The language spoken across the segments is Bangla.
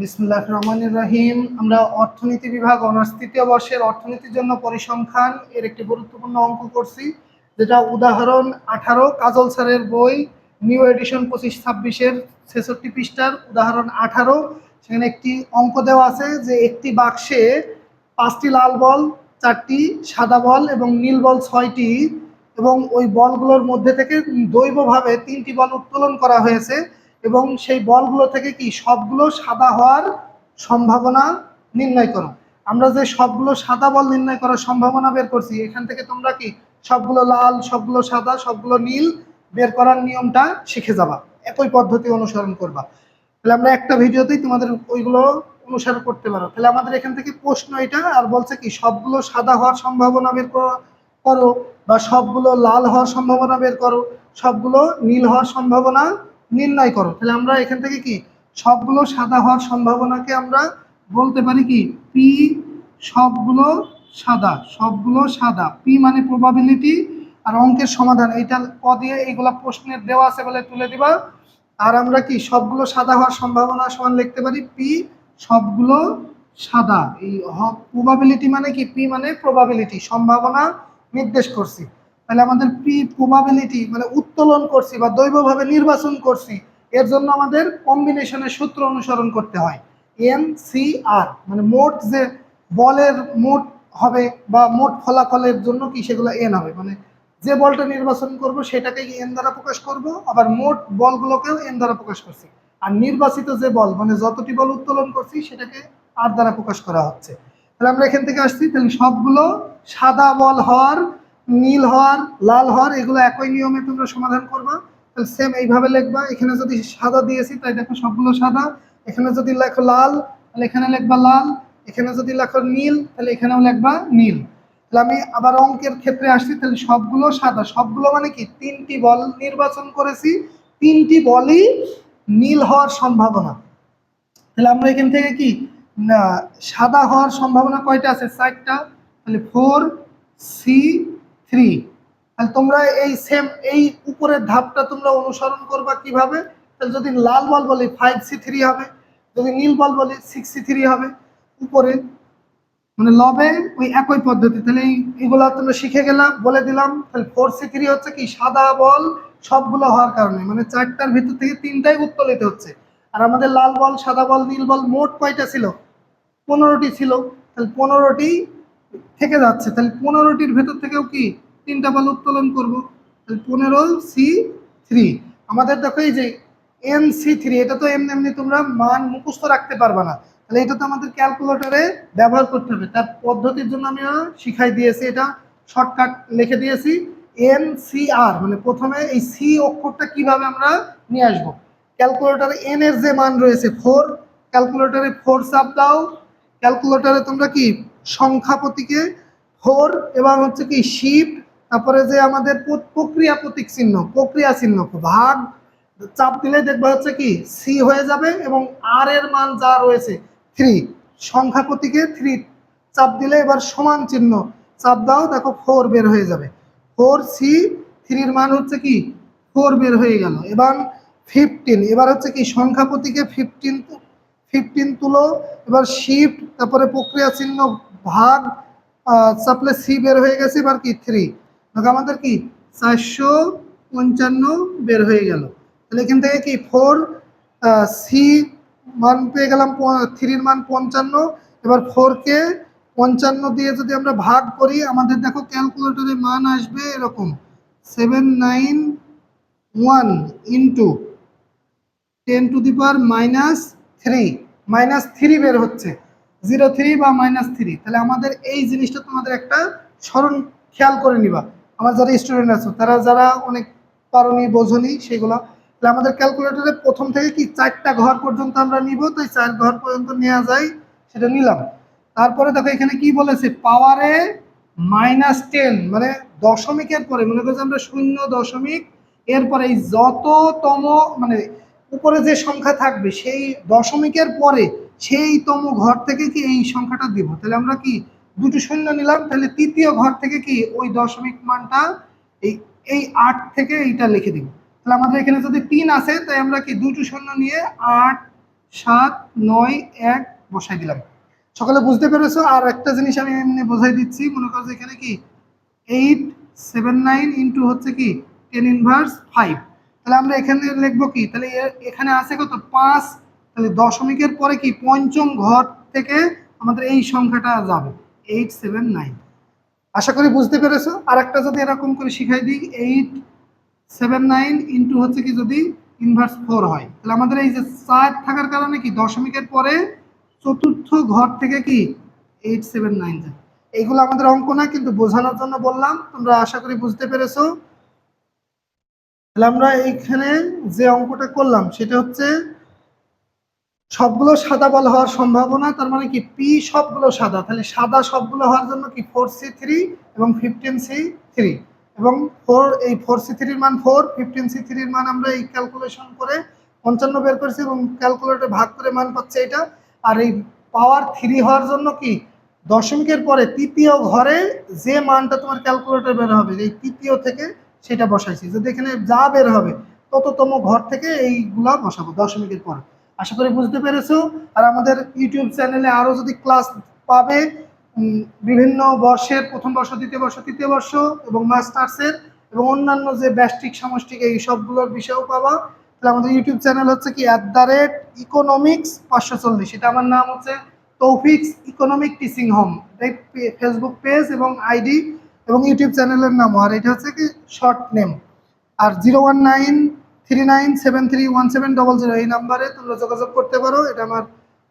বিসমুল্লাহ রহমান রহিম। আমরা অর্থনীতি বিভাগ অনার্স তৃতীয় বর্ষের অর্থনীতির জন্য পরিসংখ্যান এর একটি গুরুত্বপূর্ণ অঙ্ক করছি, যেটা উদাহরণ আঠারো, কাজল স্যারের বই, নিউ এডিশন পঁচিশ ছাব্বিশের ছেষট্টি পৃষ্ঠার উদাহরণ আঠারো। সেখানে একটি অঙ্ক দেওয়া আছে যে একটি বাক্সে পাঁচটি লাল বল, চারটি সাদা বল এবং নীল বল ছয়টি এবং ওই বলগুলোর মধ্যে থেকে দৈবভাবে তিনটি বল উত্তোলন করা হয়েছে। এবং সেই বলগুলো থেকে কি সবগুলো সাদা হওয়ার সম্ভাবনা নির্ণয় করো। আমরা যে সবগুলো সাদা বল নির্ণয় করার সম্ভাবনা বের করছি, এখান থেকে তোমরা কি সবগুলো লাল, সবগুলো সাদা, সবগুলো নীল বের করার নিয়মটা শিখে যাবা, একই পদ্ধতি অনুসরণ করবা। তাহলে আমরা একটা ভিডিওতেই তোমাদের ওইগুলো অনুসরণ করতে পারো। তাহলে আমাদের এখান থেকে প্রশ্ন এটা, আর বলছে কি সবগুলো সাদা হওয়ার সম্ভাবনা বের করো- বা সবগুলো লাল হওয়ার সম্ভাবনা বের করো, সবগুলো নীল হওয়ার সম্ভাবনা নির্ণয় করো। তাহলে আমরা এখান থেকে কি? সবগুলো সাদা হওয়ার সম্ভাবনাকে আমরা বলতে পারি কি? পি সবগুলো সাদা সবগুলো সাদা। পি মানে প্রবাবিলিটি আর অঙ্কের সমাধান। এইটা ক দিয়ে এইগুলা প্রশ্নের দেওয়া আছে বলে তুলে দিবা। আর আমরা কি? সবগুলো সাদা হওয়ার সম্ভাবনা সমান লিখতে পারি। পি সবগুলো সাদা। এই প্রবাবিলিটি মানে কি? পি মানে প্রবাবিলিটি সম্ভাবনা নির্দেশ করছি। তাহলে আমাদের প্রি প্রবাবিলিটি মানে উত্তোলন করছি বা দৈবভাবে নির্বাচন করছি, এর জন্য আমাদের কম্বিনেশনের সূত্র অনুসরণ করতে হয়। এম সি আর মানে মোট যে বলের মোট হবে বা মোট ফলাফলের জন্য কি সেগুলো এন হবে। মানে যে বলটা নির্বাচন করব সেটাকে এন দ্বারা প্রকাশ করব, আবার মোট বলগুলোকেও এন দ্বারা প্রকাশ করছি। আর নির্বাচিত যে বল মানে যতটি বল উত্তোলন করছি সেটাকে আর দ্বারা প্রকাশ করা হচ্ছে। তাহলে আমরা এখান থেকে আসছি, তাহলে সবগুলো সাদা বল হওয়ার নীল হওয়ার, লাল হওয়ার, এগুলো একই নিয়মে তোমরা সমাধান করবা। তাহলে সেম এইভাবে লিখবা। এখানে যদি সাদা দিয়েছি, তাই দেখো সবগুলো সাদা। এখানে যদি লেখো লাল, তাহলে এখানে লিখবা লাল। এখানে যদি লেখো নীল, তাহলে এখানেও লিখবা নীল। তাহলে আমি আবার অঙ্কের ক্ষেত্রে আসছি, তাহলে সবগুলো সাদা। সবগুলো মানে কি? তিনটি বল নির্বাচন করেছি। তিনটি বলই নীল হওয়ার সম্ভাবনা। তাহলে আমরা এখান থেকে কি? না, সাদা হওয়ার সম্ভাবনা কয়টা আছে? চারটা। তাহলে ফোর সি থ্রি তাহলে তোমরা এই সেম এই উপরের ধাপটা তোমরা অনুসরণ করবা কীভাবে? তাহলে যদি লাল বল বলি ফাইভ সি থ্রি হবে। যদি নীল বল বলি সিক্স সি থ্রি হবে। উপরে মানে লবে ওই একই পদ্ধতি। তাহলে এই, এগুলা তোমরা শিখে গেলাম, বলে দিলাম। তাহলে ফোর সি থ্রি হচ্ছে কি, সাদা বল সবগুলো হওয়ার কারণে। মানে চারটার ভিতর থেকে তিনটাই উত্তোলিত হচ্ছে। আর আমাদের লাল বল, সাদা বল, নীল বল মোট কয়টা ছিল? পনেরোটি ছিল। তাহলে পনেরোটি থেকে যাচ্ছে, তাহলে পনেরোটির ভেতর থেকেও কি তিনটা বল উত্তোলন করব? তাহলে পনেরো সি থ্রি আমাদের দেখো এই যে এন সি থ্রি এটা তো এমনি এমনি তোমরা মান মুখস্থ রাখতে পারবা না। তাহলে এটা তো আমাদের ক্যালকুলেটরে ব্যবহার করতে হবে। তার পদ্ধতির জন্য আমি শিখাই দিয়েছি এটা শর্টকাট লিখে দিয়েছি এন সি আর মানে প্রথমে এই সি অক্ষরটা কীভাবে আমরা নিয়ে আসব? ক্যালকুলেটরে এন এর যে মান রয়েছে ফোর ক্যালকুলেটরে ফোর চাপ দাও। ক্যালকুলেটরে তোমরা কি সংখ্যা প্রতীকে ফোর এবং হচ্ছে কি শিফট তারপরে যে আমাদের প্রক্রিয়া প্রতীক চিহ্ন, প্রক্রিয়া চিহ্ন, ভাগ, চাপ দিলে দেখবা হচ্ছে কি সি হয়ে যাবে এবং আর এর মান যা রয়েছে থ্রি সংখ্যা প্রতীকে থ্রি চাপ দিলে এবার সমান চিহ্ন, চাপ দাও, দেখো ফোর বের হয়ে যাবে। ফোর সি থ্রির মান হচ্ছে কি ফোর বের হয়ে গেল। এবার ফিফটিন এবার হচ্ছে কি সংখ্যা প্রতীকে ফিফটিন ফিফটিন তুলো, এবার শিফট তারপরে প্রক্রিয়া চিহ্ন ভাগ চাপলে সি বের হয়ে গেছে, এবার কি? থ্রি আমাদের কি? চারশো পঞ্চান্ন বের হয়ে গেল। তাহলে এখান থেকে কি? ফোর সি মান পেয়ে গেলাম থ্রির মান পঞ্চান্ন। এবার ফোরকে পঞ্চান্ন দিয়ে যদি আমরা ভাগ করি, আমাদের দেখো ক্যালকুলেটরে মান আসবে এরকম। Seven nine one into ten to the power minus three minus three বের হচ্ছে। জিরো থ্রি বা মাইনাস থ্রি। তাহলে আমাদের এই জিনিসটা তোমাদের একটা স্মরণ, খেয়াল করে নিবা। আমার যারা স্টুডেন্ট আছো, তারা যারা অনেক পারনি, বোঝনি সেগুলো, তাহলে আমাদের ক্যালকুলেটরে প্রথম থেকে কি চারটা ঘর পর্যন্ত আমরা নিব? তাই চার ঘর পর্যন্ত নেওয়া যায়, সেটা নিলাম। তারপরে দেখো এখানে কি বলেছে? পাওয়ারে মাইনাস টেন মানে দশমিকের পরে, মনে করছি আমরা শূন্য দশমিক, এরপরে এই যততম মানে উপরে যে সংখ্যা থাকবে, সেই দশমিকের পরে সেই তম ঘর থেকে কি এই সংখ্যাটা দিব? তাহলে আমরা কি দুটো শূন্য নিলাম? তাহলে তৃতীয় ঘর থেকে কি ওই দশমিক মানটা এই এই আট থেকে এইটা লিখে দিব। তাহলে আমাদের এখানে যদি তিন আছে তাই আমরা কি দুটো শূন্য নিয়ে আট, সাত, নয়, এক বসাই দিলাম। সকলে বুঝতে পেরেছ? আর একটা জিনিস আমি এমনি বোঝাই দিচ্ছি, মনে করো এখানে কি এইট সেভেন নাইন ইন্টু হচ্ছে কি টেন ইনভার্স ফাইভ তাহলে আমরা এখানে লিখব কি? তাহলে এখানে আছে কত? পাঁচ তাহলে দশমিকের পরে কি পঞ্চম ঘর থেকে আমাদের এই সংখ্যাটা যাবে? এইট সেভেন নাইন আশা করি বুঝতে পেরেছ। আর একটা যদি এরকম করে শিখাই দিই এইট সেভেন নাইন ইন্টু হচ্ছে কি যদি ইনভার্স ফোর হয়। তাহলে আমাদের এই যে চার থাকার কারণে কি দশমিকের পরে চতুর্থ ঘর থেকে কি এইট সেভেন নাইন যায়। এইগুলো আমাদের অঙ্ক না, কিন্তু বোঝানোর জন্য বললাম। তোমরা আশা করি বুঝতে পেরেছ। তাহলে আমরা এইখানে যে অঙ্কটা করলাম, সেটা হচ্ছে সবগুলো সাদা বল হওয়ার সম্ভাবনা, তার মানে কি পি সবগুলো সাদা। তাহলে সাদা সবগুলো হওয়ার জন্য কি ফোর সি থ্রি এবং ফিফটিন সি থ্রি এবং ফোর এই ফোর সি থ্রির মান ফোর ফিফটিন সি থ্রির মান আমরা এই ক্যালকুলেশন করে পঞ্চান্ন বের করেছি এবং ক্যালকুলেটর ভাগ করে মান পাচ্ছে এটা। আর এই পাওয়ার থ্রি হওয়ার জন্য কি দশমিকের পরে তৃতীয় ঘরে যে মানটা তোমার ক্যালকুলেটর বের হবে, এই তৃতীয় থেকে সেটা বসাইছি। যদি এখানে যা বের হবে, তততম ঘর থেকে এইগুলা বসাবো দশমিকের পরে। আশা করি বুঝতে পেরেছ। আর আমাদের ইউটিউব চ্যানেলে আরও যদি ক্লাস পাবে বিভিন্ন বর্ষের, প্রথম বর্ষ, দ্বিতীয় বর্ষ, তৃতীয় বর্ষ এবং মাস্টার্সের এবং অন্যান্য যে ব্যষ্টিক সামষ্টিক এই সবগুলোর বিষয়েও পাবা। তাহলে আমাদের ইউটিউব চ্যানেল হচ্ছে কি অ্যাট দ্য রেট ইকোনমিক্স পাঁচশো চল্লিশ। এটা আমার নাম হচ্ছে তৌফিক্স ইকোনমিক টিচিং হোম এই ফেসবুক পেজ এবং আইডি এবং ইউটিউব চ্যানেলের নাম। আর এটা হচ্ছে কি শর্ট নেম আর zero one nine three nine seven three one seven double zero এই নাম্বারে তোমরা যোগাযোগ করতে পারো। এটা আমার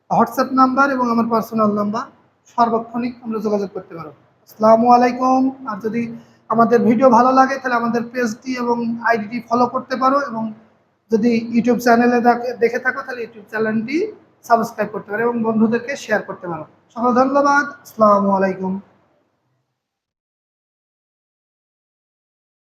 হোয়াটসঅ্যাপ নাম্বার এবং আমার পার্সোনাল নাম্বার। সার্বক্ষণিক তোমরা যোগাযোগ করতে পারো। আসসালামু আলাইকুম। আর যদি আমাদের ভিডিও ভালো লাগে, তাহলে আমাদের পেজটি এবং আইডিটি ফলো করতে পারো এবং যদি ইউটিউব চ্যানেলে দেখে থাকো, তাহলে ইউটিউব চ্যানেলটি সাবস্ক্রাইব করতে পারো এবং বন্ধুদেরকে শেয়ার করতে পারো। সকল ধন্যবাদ। আসসালামু আলাইকুম।